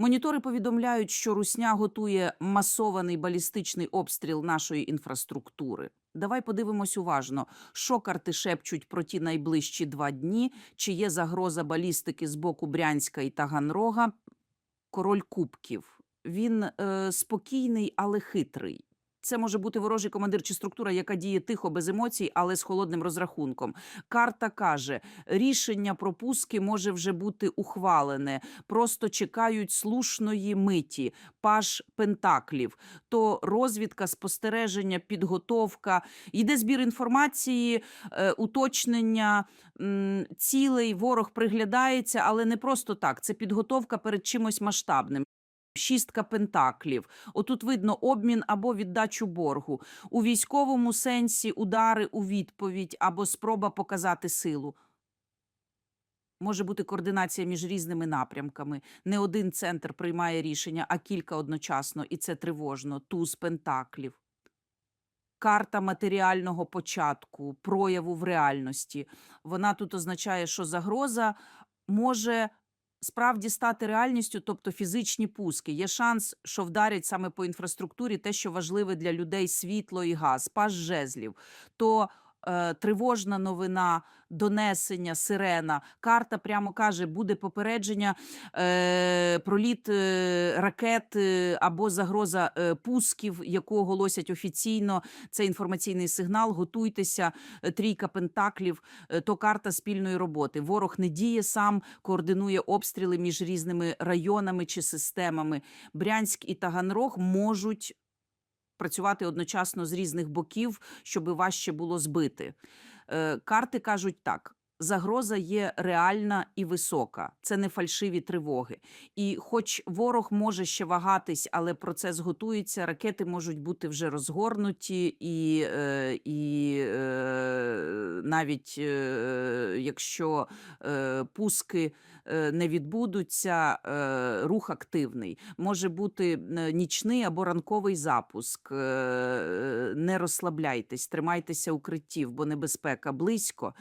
Монітори повідомляють, що Русня готує масований балістичний обстріл нашої інфраструктури. Давай подивимось уважно, що карти шепчуть про ті найближчі два дні, чи є загроза балістики з боку Брянська і Таганрога. Король кубків. Він е, спокійний, але хитрий. Це може бути ворожий командир чи структура, яка діє тихо, без емоцій, але з холодним розрахунком. Карта каже, рішення про пуски може вже бути ухвалене. Просто чекають слушної миті, паш пентаклів. То розвідка, спостереження, підготовка. Йде збір інформації, е, уточнення м, цілей. Ворог приглядається, але не просто так. Це підготовка перед чимось масштабним. Шістка пентаклів. Отут видно обмін або віддачу боргу. У військовому сенсі удари у відповідь або спроба показати силу. Може бути координація між різними напрямками. Не один центр приймає рішення, а кілька одночасно, і це тривожно. Туз пентаклів. Карта матеріального початку, прояву в реальності. Вона тут означає, що загроза може справді стати реальністю, тобто фізичні пуски. Є шанс, що вдарять саме по інфраструктурі те, що важливе для людей світло і газ, паж жезлів. То тривожна новина, донесення, сирена. Карта прямо каже, буде попередження, е, проліт е, ракет е, або загроза е, пусків, яку оголосять офіційно. Це інформаційний сигнал. Готуйтеся, Е, трійка пентаклів, е, то карта спільної роботи. Ворог не діє сам, координує обстріли між різними районами чи системами. Брянськ і Таганрог можуть працювати одночасно з різних боків, щоб важче було збити. Е, Карти кажуть так. Загроза є реальна і висока, це не фальшиві тривоги. І хоч ворог може ще вагатись, але процес готується, ракети можуть бути вже розгорнуті, і, е, і е, навіть е, якщо е, пуски е, не відбудуться, рух активний. Може бути нічний або ранковий запуск. Не розслабляйтесь, тримайтеся укриттів, бо небезпека близько.